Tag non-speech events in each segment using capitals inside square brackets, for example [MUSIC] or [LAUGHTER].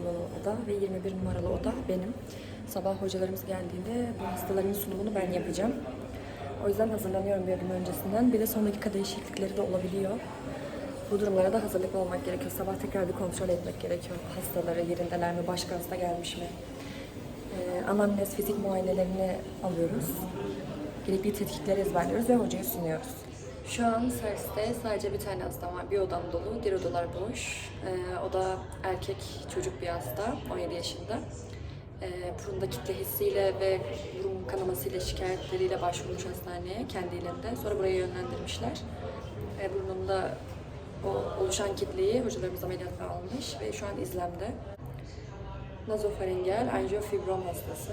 numaralı oda ve 21 numaralı oda benim. Sabah hocalarımız geldiğinde bu hastaların sunumunu ben yapacağım. O yüzden hazırlanıyorum bir gün öncesinden. Bir de son dakika değişiklikleri de olabiliyor. Bu durumlara da hazırlıklı olmak gerekiyor. Sabah tekrar bir kontrol etmek gerekiyor. Hastaları yerindeler mi, başka hasta gelmiş mi? Ee, anamnez fizik muayenelerini alıyoruz. Gerekli tetkikleri ezberliyoruz ve hocaya sunuyoruz. Şu an serviste sadece bir tane hastam var. Bir odam dolu, diğer odalar boş. Ee, o da erkek çocuk bir hasta, 17 yaşında. Ee, burunda kitle hissiyle ve burun kanamasıyla şikayetleriyle başvurmuş hastaneye kendi elinde. Sonra buraya yönlendirmişler. Ee, burnunda o oluşan kitleyi hocalarımız ameliyatla almış ve şu an izlemde. Nazofaringel anjiyofibrom hastası.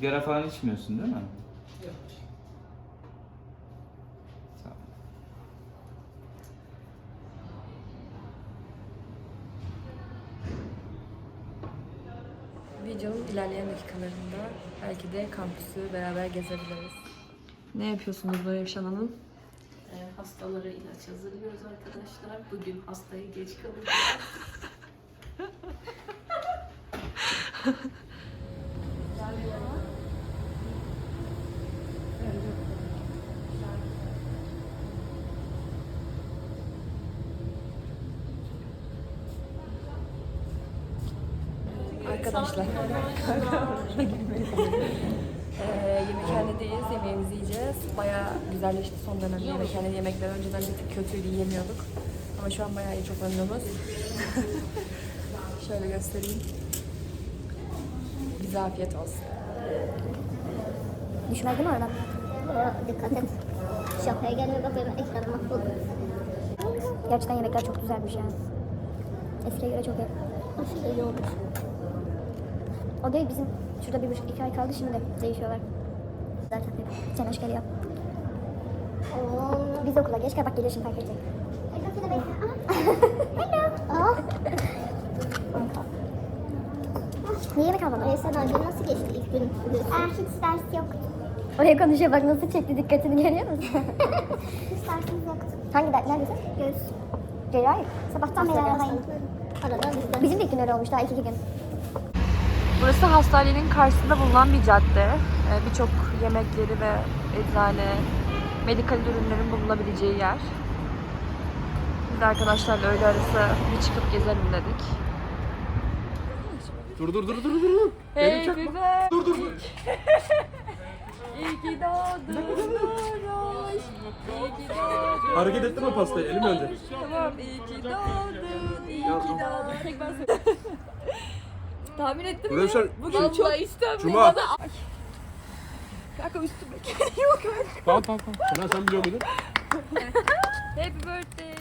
Sigara falan içmiyorsun değil mi? Yok. Tamam. Videonun ilerleyen dakikalarında belki de kampüsü beraber gezebiliriz. Ne yapıyorsunuz böyle yaşananın? Ee, hastalara ilaç hazırlıyoruz arkadaşlar. Bugün hastayı geç kalacağız. [LAUGHS] Arkadaşlar. Eee yemekhanedeyiz, yemeğimizi yiyeceğiz. Bayağı güzelleşti son dönemde yemekhanede yemekler. Önceden bir tık kötüydü, yiyemiyorduk. Ama şu an bayağı iyi, çok memnunuz. [LAUGHS] Şöyle göstereyim. Bize afiyet olsun. Düşmez değil mi oradan? Dikkat et. Şapkaya gelmiyor bak benim ekranım mahvoldu. Gerçekten yemekler çok güzelmiş yani. Eskiye göre çok iyi. Aşırı iyi olmuş. O değil bizim şurada bir buçuk iki ay kaldı şimdi de değişiyorlar. Zaten sen hoş geliyor. Biz okula geç kal bak geliyor şimdi fark edecek. [LAUGHS] Hello. Niye yemek almadın? Mesela gün nasıl geçti ilk gün? Aa, hiç ders yoktu. Oraya konuşuyor bak nasıl çekti dikkatini görüyor musun? [LAUGHS] Hiç dersimiz yoktu. Hangi ders? Neredesin? Göğüs. Cerrahi. Sabahtan beri Sabahtan arasın. Arada bizden. Bizim de ilk gün öyle olmuş daha iki iki gün. Burası hastanenin karşısında bulunan bir cadde. Ee, Birçok yemekleri ve eczane, medikal ürünlerin bulunabileceği yer. Biz arkadaşlarla öğle arası bir çıkıp gezelim dedik. Dur dur dur dur dur dur. Hey çakma. güzel. Dur dur dur. İyi ki doğdun Roş. İyi ki doğdun. Hareket ettirme pastayı elim önce. Tamam iyi ki doğdun. İyi ki doğdun. Tek ben söyleyeyim. Tahmin ettim Burada mi? şey- Bugün şey- çok istem Cuma. Ay. Kanka üstüme geliyor kanka. Tamam tamam tamam. Sen, sen biliyor muydun? Happy birthday.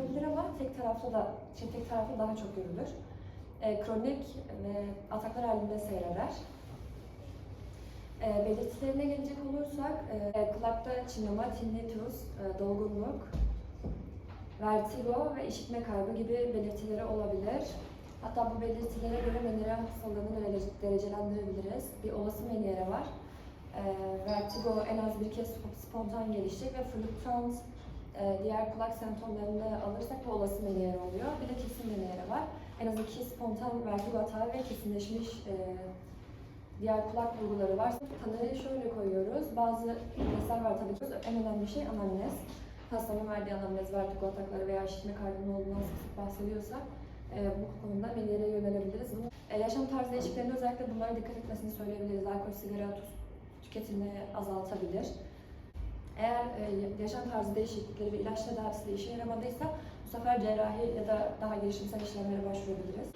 olabilir ama tek taraflı da, şey, tek taraflı daha çok görülür. E, kronik ve ataklar halinde seyreder. E, belirtilerine gelecek olursak, e, kulakta çınlama, tinnitus, e, dolgunluk, vertigo ve işitme kaybı gibi belirtileri olabilir. Hatta bu belirtilere göre menire hastalığını derece- derecelendirebiliriz. Bir olası menire var. e, vertigo en az bir kez spontan gelişecek ve fluctuant e, diğer kulak semptomlarını alırsak bu olası menüyer oluyor. Bir de kesin menüyeri var. En az iki spontan vertigo atağı ve kesinleşmiş e, diğer kulak bulguları var. Tanıyı şöyle koyuyoruz. Bazı testler var tabii ki. En önemli şey anamnez. Hastanın verdiği anamnez, vertigo atakları veya işitme kaybının olduğundan sık bahsediyorsa e, bu konuda menülere yönelebiliriz. E, yaşam tarzı değişikliklerinde özellikle bunlara dikkat etmesini söyleyebiliriz. Alkol, sigara, tüketimini azaltabilir. Eğer e, yaşam tarzı değişiklikleri ve ilaç tedavisi de işe yaramadıysa bu sefer cerrahi ya da daha girişimsel işlemlere başvurabiliriz.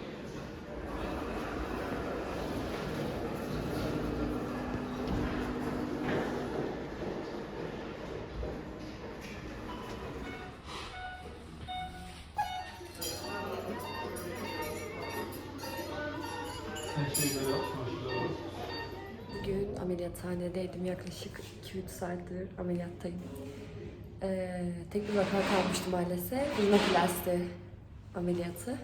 Bugün ameliyathanedeydim. Yaklaşık 2-3 saattir ameliyattayım. Ee, tek bir vaka kalmıştı maalesef. Rinoplasti ameliyatı.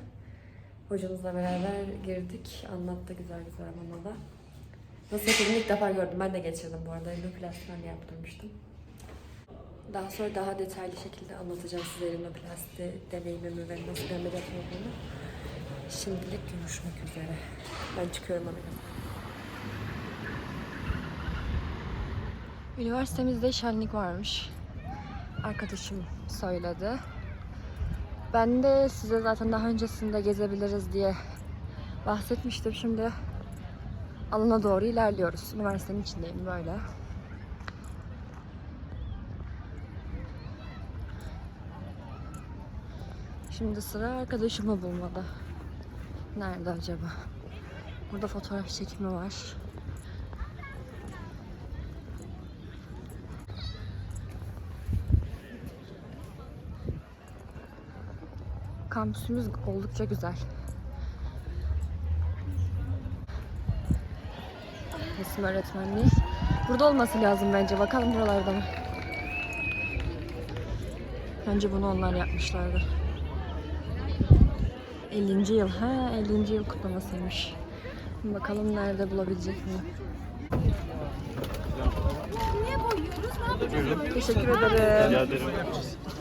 Hocamızla beraber girdik. Anlattı güzel güzel bana da. Nasıl yapıldığını ilk defa gördüm. Ben de geçirdim bu arada. Rinoplasti ben de yaptırmıştım. Daha sonra daha detaylı şekilde anlatacağım size rinoplasti deneyimimi ve nasıl bir ameliyat olduğunu. Şimdilik görüşmek üzere. Ben çıkıyorum ameliyattan. Üniversitemizde şenlik varmış. Arkadaşım söyledi. Ben de size zaten daha öncesinde gezebiliriz diye bahsetmiştim. Şimdi alana doğru ilerliyoruz. Üniversitenin içindeyim böyle. Şimdi sıra arkadaşımı bulmada. Nerede acaba? Burada fotoğraf çekimi var. Kampüsümüz oldukça güzel. Resim öğretmenliği. Burada olması lazım bence. Bakalım buralarda mı? Bence bunu onlar yapmışlardı. 50. yıl. Ha 50. yıl kutlamasıymış. Bakalım nerede bulabilecek miyim? Teşekkür ederim.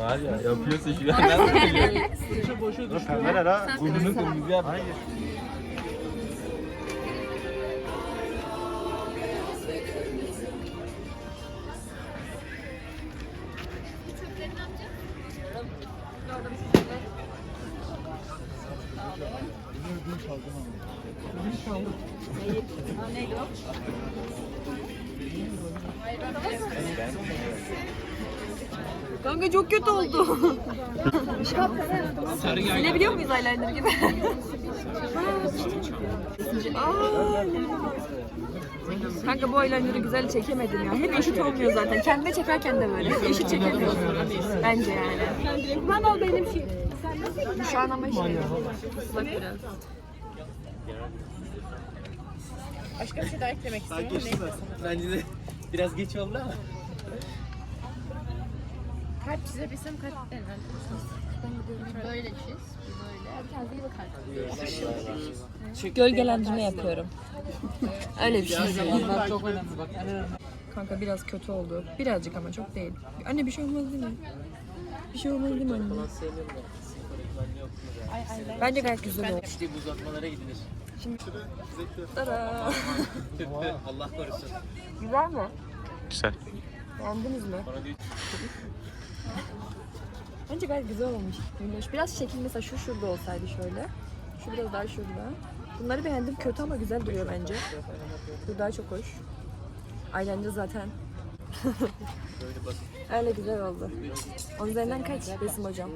Var ya yapıyorsun şu an nasıl biliyorsun? Kamera Burnunu kırmızı yap. Hayır. Kanka çok kötü oldu. Silebiliyor muyuz eyeliner gibi? Aa. Kanka bu eyeliner'ı güzel çekemedim ya. Hep eşit olmuyor zaten. Kendine çekerken de böyle. Hep eşit çekemiyorsun. Bence yani. Ben al benim şey. Şu an ama şey. Islak biraz. Bence de biraz geç oldu ama. Kalp çizebilsem kalp. Böyle çiz. Böyle. Gölgelendirme yapıyorum. [LAUGHS] Öyle bir şey. çok önemli bak. Kanka biraz kötü oldu. Birazcık ama çok değil. Anne bir şey olmaz değil mi? Bir şey olmaz değil mi anne? Bence gayet güzel oldu. İşte bu uzatmalara gidilir. Tada! Allah korusun. Güzel mi? Güzel. Beğendiniz mi? Bence gayet güzel olmuş. Minnoş. Biraz şekil mesela şu şurada olsaydı şöyle. Şu biraz daha şurada. Bunları beğendim. Kötü ama güzel duruyor bence. Bu daha çok hoş. Eyeliner zaten. öyle güzel oldu. Onun üzerinden kaç resim hocam?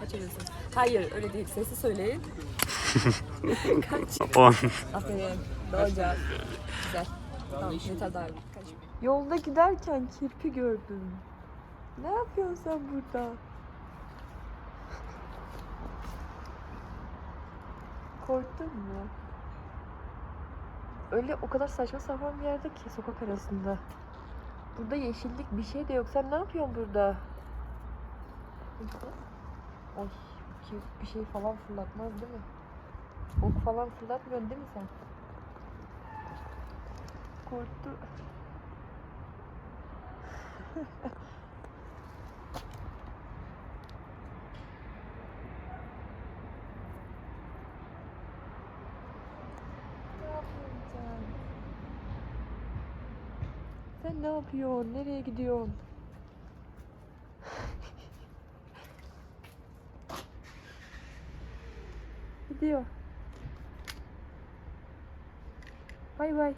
Kaç resim? Hayır öyle değil. Sesi söyleyin. [LAUGHS] kaç? 10. Aferin. Doğru cevap. Güzel. Tamam yeter daha. Yolda giderken kirpi gördüm. Ne yapıyorsun sen burada? Korktun mu? Öyle o kadar saçma sapan bir yerde ki sokak arasında. Burada yeşillik bir şey de yok. Sen ne yapıyorsun burada? Oy, bir şey falan fırlatmaz değil mi? Ok falan fırlatmıyorsun değil mi sen? Korktu. Sen ne yapıyorsun? Nereye gidiyorsun? Gidiyor. Bay bay.